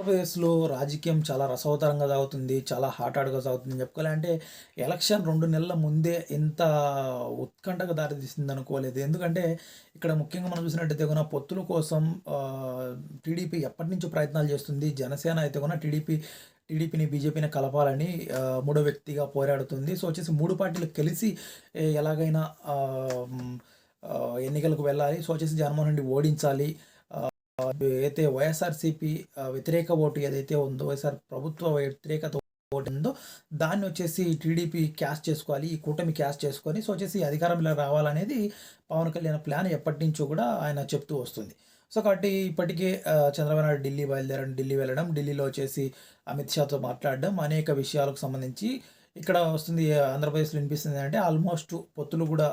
ఆంధ్రప్రదేశ్లో రాజకీయం చాలా రసవతరంగా సాగుతుంది చాలా హాటాడుగా సాగుతుంది చెప్పుకోవాలి. అంటే ఎలక్షన్ రెండు నెలల ముందే ఇంత ఉత్కంఠగా దారితీసింది అనుకోలేదు. ఎందుకంటే ఇక్కడ ముఖ్యంగా మనం చూసినట్టయితే కూడా పొత్తుల కోసం టీడీపీ ఎప్పటి నుంచో ప్రయత్నాలు చేస్తుంది. జనసేన అయితే కూడా టీడీపీ టీడీపీని బీజేపీని కలపాలని మూడో వ్యక్తిగా పోరాడుతుంది. సో వచ్చేసి మూడు పార్టీలు కలిసి ఎలాగైనా ఎన్నికలకు వెళ్ళాలి. సో వచ్చేసి జగన్మోహన్ రెడ్డి ఓడించాలి. అయితే వైఎస్ఆర్సీపీ వ్యతిరేక ఓటు ఏదైతే ఉందో వైఎస్ఆర్ ప్రభుత్వ వ్యతిరేకత ఓటు ఉందో దాన్ని వచ్చేసి టీడీపీ క్యాష్ చేసుకోవాలి ఈ కూటమి క్యాష్ చేసుకొని సో వచ్చేసి అధికారంలో రావాలనేది పవన్ కళ్యాణ్ ప్లాన్ ఎప్పటి నుంచో కూడా ఆయన చెప్తూ వస్తుంది. సో కాబట్టి ఇప్పటికే చంద్రబాబు నాయుడు ఢిల్లీ బయలుదేరడం ఢిల్లీ వెళ్ళడం ఢిల్లీలో వచ్చేసి అమిత్ షాతో మాట్లాడడం అనేక విషయాలకు సంబంధించి ఇక్కడ వస్తుంది ఆంధ్రప్రదేశ్లో వినిపిస్తుంది అంటే ఆల్మోస్ట్ పొత్తులు కూడా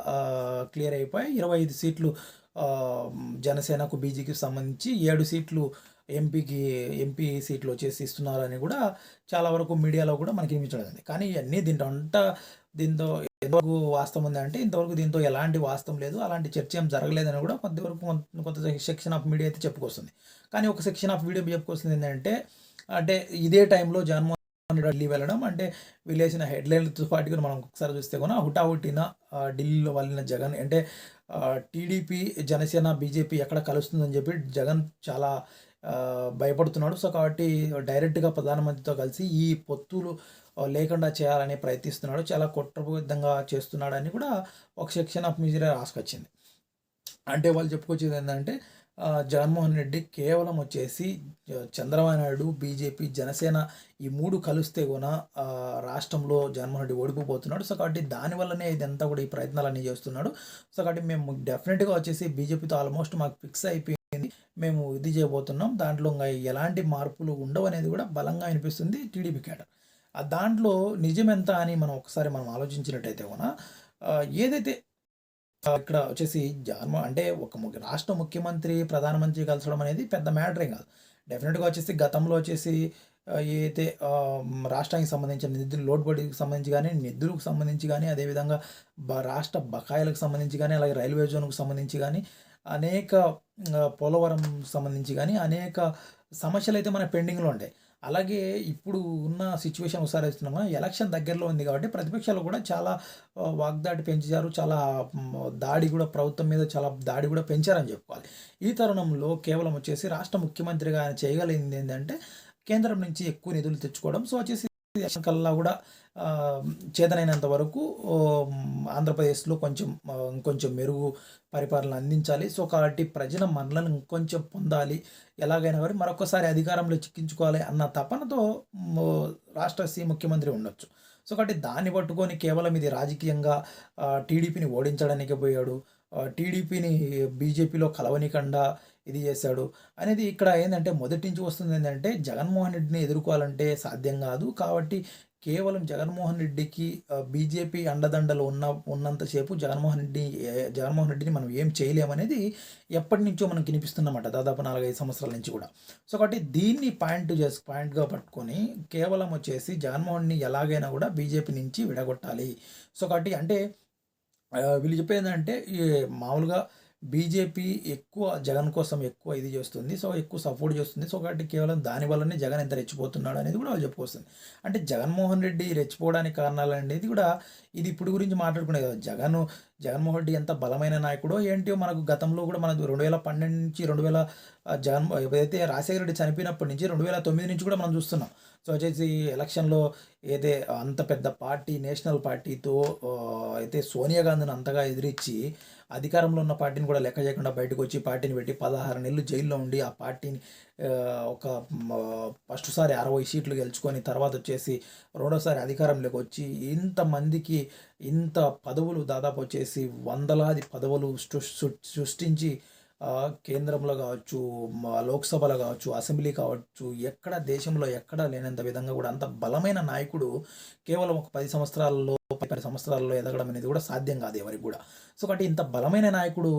క్లియర్ అయిపోయి ఇరవై ఐదు సీట్లు జనసేనకు బీజేకి సంబంధించి ఏడు సీట్లు ఎంపీకి ఎంపీ సీట్లు వచ్చేసి ఇస్తున్నారని కూడా చాలా వరకు మీడియాలో కూడా మనకి వినిపించడం కానీ ఇవన్నీ దీంట్లో అంట దీంతో ఎంతవరకు వాస్తవం ఉందంటే ఇంతవరకు దీంతో ఎలాంటి వాస్తవం లేదు అలాంటి చర్చ ఏం జరగలేదని కూడా కొంతవరకు కొంత- సెక్షన్ ఆఫ్ మీడియా అయితే చెప్పుకొస్తుంది. కానీ ఒక సెక్షన్ ఆఫ్ మీడియా చెప్పుకొస్తుంది ఏంటంటే అంటే ఇదే టైంలో జగన్మోహన్ ఢిల్లీ వెళ్ళడం అంటే వీళ్ళేసిన హెడ్లైన్లతో పాటుగా మనం ఒకసారి చూస్తే కూడా హుటాహుటిన ఢిల్లీలో వెళ్ళిన జగన్ అంటే టీడీపీ జనసేన బీజేపీ ఎక్కడ కలుస్తుందని చెప్పి జగన్ చాలా భయపడుతున్నాడు. సో కాబట్టి డైరెక్ట్గా ప్రధానమంత్రితో కలిసి ఈ పొత్తులు లేకుండా చేయాలని ప్రయత్నిస్తున్నాడు. చాలా కుట్రబద్ధంగా చేస్తున్నాడని కూడా ఒక సెక్షన్ ఆఫ్ మీడియా రాసుకొచ్చింది. అంటే వాళ్ళు చెప్పుకొచ్చేది ఏంటంటే జగన్మోహన్ రెడ్డి కేవలం వచ్చేసి చంద్రబాబు నాయుడు బీజేపీ జనసేన ఈ మూడు కలిస్తే కూడా రాష్ట్రంలో జగన్మోహన్ రెడ్డి ఓడిపోతున్నాడు సో కాబట్టి దానివల్లనే ఇదంతా కూడా ఈ ప్రయత్నాలన్నీ చేస్తున్నాడు. సో కాబట్టి మేము డెఫినెట్గా వచ్చేసి బీజేపీతో ఆల్మోస్ట్ మాకు ఫిక్స్ అయిపోయింది. మేము ఇది చేయబోతున్నాం. దాంట్లో ఇంకా ఎలాంటి మార్పులు ఉండవు అనేది కూడా బలంగా అనిపిస్తుంది టీడీపీ కేటర్. ఆ దాంట్లో నిజం ఎంత అని మనం ఒకసారి మనం ఆలోచించినట్టయితే కూడా ఏదైతే ఇక్కడ వచ్చేసి జగన్మో అంటే ఒక రాష్ట్ర ముఖ్యమంత్రి ప్రధానమంత్రి కలసడం అనేది పెద్ద మ్యాటరే కాదు. డెఫినెట్గా వచ్చేసి గతంలో వచ్చేసి ఏదైతే రాష్ట్రానికి సంబంధించిన నిధులు లోటుబడికి సంబంధించి కానీ నిధులకు సంబంధించి కానీ అదేవిధంగా బ రాష్ట్ర బకాయిలకు సంబంధించి కానీ అలాగే రైల్వే జోన్కు సంబంధించి కానీ అనేక పోలవరం సంబంధించి కానీ అనేక సమస్యలు అయితే మన పెండింగ్లో ఉంటాయి. అలాగే ఇప్పుడు ఉన్న సిచ్యువేషన్ ఒకసారి ఎలక్షన్ దగ్గరలో ఉంది కాబట్టి ప్రతిపక్షాలు కూడా చాలా వాగ్దాటి వాగ్దాడి పెంచారు. చాలా దాడి కూడా ప్రభుత్వం మీద చాలా దాడి కూడా పెంచారని చెప్పుకోవాలి. ఈ తరుణంలో కేవలం వచ్చేసి రాష్ట్ర ముఖ్యమంత్రిగా ఆయన చేయగలిగింది ఏంటంటే కేంద్రం నుంచి ఎక్కువ నిధులు తెచ్చుకోవడం సో వచ్చేసి కల్లా కూడా చేతనైనంత వరకు ఆంధ్రప్రదేశ్లో కొంచెం ఇంకొంచెం మెరుగు పరిపాలన అందించాలి. సో కాబట్టి ప్రజల మనలను ఇంకొంచెం పొందాలి. ఎలాగైనా కానీ మరొకసారి అధికారంలో చిక్కించుకోవాలి అన్న తపనతో రాష్ట్ర సి ముఖ్యమంత్రి ఉండొచ్చు. సో కాబట్టి దాన్ని పట్టుకొని కేవలం ఇది రాజకీయంగా టీడీపీని ఓడించడానికి పోయాడు. టీడీపీని బీజేపీలో కలవనికండా ఇది చేశాడు. అనేది ఇక్కడ ఏంటంటే మొదటి నుంచి వస్తుంది ఏంటంటే జగన్మోహన్ రెడ్డిని ఎదుర్కోవాలంటే సాధ్యం కాదు. కాబట్టి కేవలం జగన్మోహన్ రెడ్డికి బీజేపీ అండదండలు ఉన్న ఉన్నంతసేపు జగన్మోహన్ రెడ్డి జగన్మోహన్ రెడ్డిని మనం ఏం చేయలేమనేది ఎప్పటి నుంచో మనం వినిపిస్తున్నమాట దాదాపు నాలుగైదు సంవత్సరాల నుంచి కూడా. సో కాబట్టి దీన్ని పాయింట్ చేసి పాయింట్గా పట్టుకొని కేవలం వచ్చేసి జగన్మోహన్ని ఎలాగైనా కూడా బీజేపీ నుంచి విడగొట్టాలి. సో కాబట్టి అంటే వీళ్ళు చెప్పేది ఏంటంటే మామూలుగా బీజేపీ ఎక్కువ జగన్ కోసం ఎక్కువ ఇది చేస్తుంది సో ఎక్కువ సపోర్ట్ చేస్తుంది. సో కాబట్టి కేవలం దాని వల్లనే జగన్ ఎంత రెచ్చిపోతున్నాడు అనేది కూడా వాళ్ళు చెప్పుకొస్తుంది. అంటే జగన్మోహన్ రెడ్డి రెచ్చిపోవడానికి కారణాలు అనేది కూడా ఇది ఇప్పుడు గురించి మాట్లాడుకునే కదా. జగన్ జగన్మోహన్ రెడ్డి ఎంత బలమైన నాయకుడో ఏంటో మనకు గతంలో కూడా మనకు రెండు వేల పన్నెండు నుంచి రెండు వేల జగన్ ఏదైతే రాజశేఖర రెడ్డి చనిపోయినప్పటి నుంచి రెండు వేల తొమ్మిది నుంచి కూడా మనం చూస్తున్నాం. సో వచ్చేసి ఎలక్షన్లో ఏదే అంత పెద్ద పార్టీ నేషనల్ పార్టీతో అయితే సోనియా గాంధీని అంతగా ఎదిరించి అధికారంలో ఉన్న పార్టీని కూడా లెక్క చేయకుండా బయటకు వచ్చి పార్టీని పెట్టి పదహారు నెలలు జైల్లో ఉండి ఆ పార్టీని ఒక ఫస్ట్ సారి అరవై సీట్లు గెలుచుకొని తర్వాత వచ్చేసి రెండోసారి అధికారంలోకి వచ్చి ఇంతమందికి ఇంత పదవులు దాదాపు వచ్చేసి వందలాది పదవులు సృష్టించి కేంద్రంలో కావచ్చు లోక్సభలో కావచ్చు అసెంబ్లీ కావచ్చు ఎక్కడ దేశంలో ఎక్కడ లేనంత విధంగా కూడా అంత బలమైన నాయకుడు కేవలం ఒక పది సంవత్సరాల్లో పది సంవత్సరాల్లో ఎదగడం అనేది కూడా సాధ్యం కాదు ఎవరికి కూడా. సో కాబట్టి ఇంత బలమైన నాయకుడు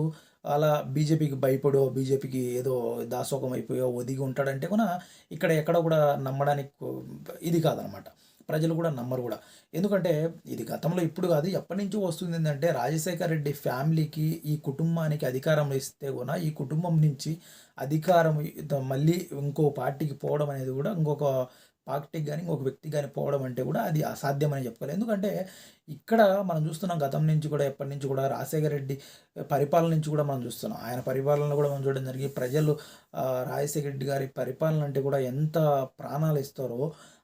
అలా బీజేపీకి భయపడో బీజేపీకి ఏదో దాసోకం అయిపోయో ఒదిగి ఉంటాడంటే కూడా ఇక్కడ ఎక్కడ కూడా నమ్మడానికి ఇది కాదనమాట. ప్రజలు కూడా నమ్మరు కూడా. ఎందుకంటే ఇది గతంలో ఇప్పుడు కాదు ఎప్పటి నుంచో వస్తుంది ఏంటంటే రాజశేఖర రెడ్డి ఫ్యామిలీకి ఈ కుటుంబానికి అధికారంలో ఇస్తే కూడా ఈ కుటుంబం నుంచి అధికారం మళ్ళీ ఇంకో పార్టీకి పోవడం అనేది కూడా ఇంకొక పార్టీకి కానీ ఇంకొక వ్యక్తికి కానీ పోవడం అంటే కూడా అది అసాధ్యమని చెప్పుకోవాలి ఎందుకంటే ఇక్కడ మనం చూస్తున్నాం గతం నుంచి కూడా ఎప్పటి నుంచి కూడా రాజశేఖర రెడ్డి పరిపాలన నుంచి కూడా మనం చూస్తున్నాం. ఆయన పరిపాలన కూడా మనం చూడడం జరిగింది. ప్రజలు రాజశేఖర రెడ్డి గారి పరిపాలన అంటే కూడా ఎంత ప్రాణాలు ఇస్తారో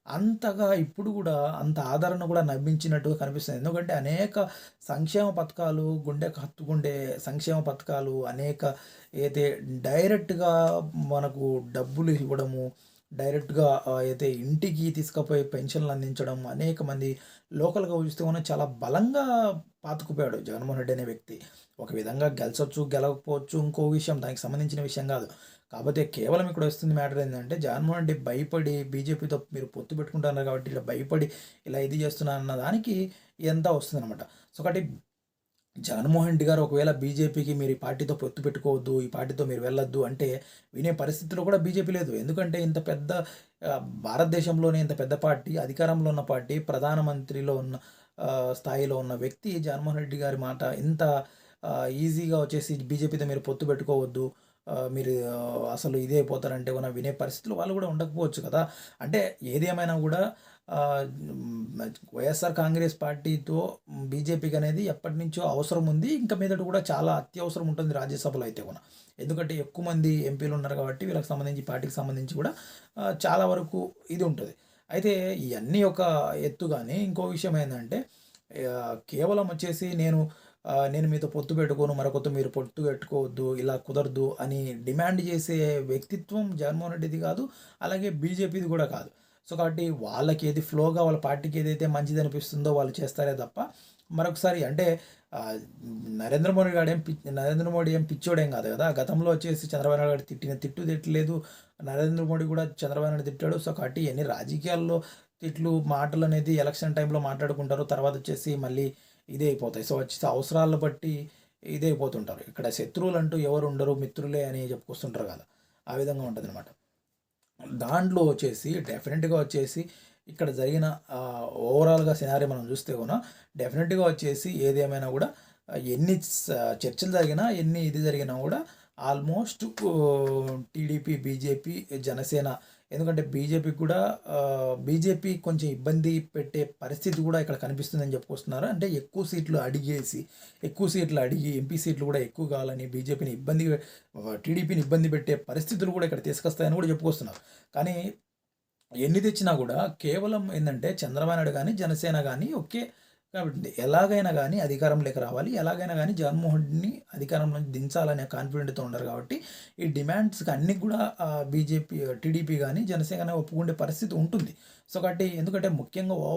అంతగా ఇప్పుడు కూడా అంత ఆదరణ కూడా నవ్వించినట్టుగా కనిపిస్తుంది. ఎందుకంటే అనేక సంక్షేమ పథకాలు గుండెకు హత్తుకుండే సంక్షేమ పథకాలు అనేక అయితే డైరెక్ట్గా మనకు డబ్బులు ఇవ్వడము డైరెక్ట్గా అయితే ఇంటికి తీసుకుపోయి పెన్షన్లు అందించడం అనేక మంది లోకల్గా చూస్తే కూడా చాలా బలంగా పాతుకుపోయాడు జగన్మోహన్ రెడ్డి అనే వ్యక్తి. ఒక విధంగా గెలిచొచ్చు గెలవకపోవచ్చు ఇంకో విషయం దానికి సంబంధించిన విషయం కాదు. కాకపోతే కేవలం ఇక్కడ వస్తుంది మ్యాటర్ ఏంటంటే జగన్మోహన్ రెడ్డి భయపడి బీజేపీతో మీరు పొత్తు పెట్టుకుంటున్నారు కాబట్టి ఇలా భయపడి ఇలా ఇది చేస్తున్నారు అన్న దానికి ఇదంతా వస్తుంది అనమాట సో కాబట్టి జగన్మోహన్ రెడ్డి గారు ఒకవేళ బీజేపీకి మీరు ఈ పార్టీతో పొత్తు పెట్టుకోవద్దు ఈ పార్టీతో మీరు వెళ్ళొద్దు అంటే వినే పరిస్థితిలో కూడా బీజేపీ లేదు. ఎందుకంటే ఇంత పెద్ద భారతదేశంలోనే ఇంత పెద్ద పార్టీ అధికారంలో ఉన్న పార్టీ ప్రధానమంత్రిలో ఉన్న స్థాయిలో ఉన్న వ్యక్తి జగన్మోహన్ రెడ్డి గారి మాట ఇంత ఈజీగా వచ్చేసి బీజేపీతో మీరు పొత్తు పెట్టుకోవద్దు మీరు అసలు ఇదే అయిపోతారంటే కూడా వినే పరిస్థితులు వాళ్ళు కూడా ఉండకపోవచ్చు కదా. అంటే ఏదేమైనా కూడా వైఎస్ఆర్ కాంగ్రెస్ పార్టీతో బీజేపీకి అనేది ఎప్పటి నుంచో అవసరం ఉంది. ఇంకా మీదట కూడా చాలా అత్యవసరం ఉంటుంది రాజ్యసభలో అయితే కూడా. ఎందుకంటే ఎక్కువ మంది ఎంపీలు ఉన్నారు కాబట్టి వీళ్ళకి సంబంధించి పార్టీకి సంబంధించి కూడా చాలా వరకు ఇది ఉంటుంది. అయితే ఇవన్నీ ఒక ఎత్తు కానీ ఇంకో విషయం ఏంటంటే కేవలం వచ్చేసి నేను నేను మీతో పొత్తు పెట్టుకోను మరొకతో మీరు పొత్తు పెట్టుకోవద్దు ఇలా కుదరదు అని డిమాండ్ చేసే వ్యక్తిత్వం జగన్మోహన్ రెడ్డిది కాదు అలాగే బీజేపీది కూడా కాదు. సో కాబట్టి వాళ్ళకి ఏది ఫ్లోగా వాళ్ళ పార్టీకి ఏదైతే మంచిది అనిపిస్తుందో వాళ్ళు చేస్తారే తప్ప మరొకసారి అంటే నరేంద్ర మోడీ గారు ఏం నరేంద్ర మోడీ ఏం పిచ్చోడేం కాదు కదా. గతంలో వచ్చేసి చంద్రబాబు నాయుడు గారు తిట్టిన తిట్టు తిట్టలేదు. నరేంద్ర మోడీ కూడా చంద్రబాబు నాయుడు తిట్టాడు. సో కాబట్టి ఎన్ని రాజకీయాల్లో తిట్లు మాటలు అనేది ఎలక్షన్ టైంలో మాట్లాడుకుంటారు. తర్వాత వచ్చేసి మళ్ళీ ఇదే అయిపోతాయి. సో వచ్చేసి అవసరాలను బట్టి ఇదే అయిపోతుంటారు. ఇక్కడ శత్రువులు అంటూ ఎవరు ఉండరు మిత్రులే అని చెప్పుకొస్తుంటారు కదా. ఆ విధంగా ఉంటుంది అనమాట దాంట్లో వచ్చేసి డెఫినెట్గా వచ్చేసి ఇక్కడ జరిగిన ఓవరాల్గా సినారీ మనం చూస్తే కూడా డెఫినెట్గా వచ్చేసి ఏదేమైనా కూడా ఎన్ని చర్చలు జరిగినా ఎన్ని ఇది జరిగినా కూడా ఆల్మోస్ట్ టీడీపీ బీజేపీ జనసేన ఎందుకంటే బీజేపీ కూడా బీజేపీ కొంచెం ఇబ్బంది పెట్టే పరిస్థితి కూడా ఇక్కడ కనిపిస్తుందని చెప్పుకొస్తున్నారు. అంటే ఎక్కువ సీట్లు అడిగేసి ఎక్కువ సీట్లు అడిగి ఎంపీ సీట్లు కూడా ఎక్కువ కావాలని బీజేపీని ఇబ్బంది టీడీపీని ఇబ్బంది పెట్టే పరిస్థితులు కూడా ఇక్కడ తీసుకొస్తాయని కూడా చెప్పుకొస్తున్నారు. కానీ ఎన్ని తెచ్చినా కూడా కేవలం ఏంటంటే చంద్రబాబు నాయుడు కానీ జనసేన కానీ ఒకే కాబట్టి ఎలాగైనా కానీ అధికారంలోకి రావాలి. ఎలాగైనా కానీ జగన్మోహన్ని అధికారంలో దించాలనే కాన్ఫిడెంట్తో ఉండరు కాబట్టి ఈ డిమాండ్స్కి అన్ని కూడా బీజేపీ టీడీపీ కానీ జనసేన కానీ ఒప్పుకునే పరిస్థితి ఉంటుంది. సో కాబట్టి ఎందుకంటే ముఖ్యంగా ఓవర్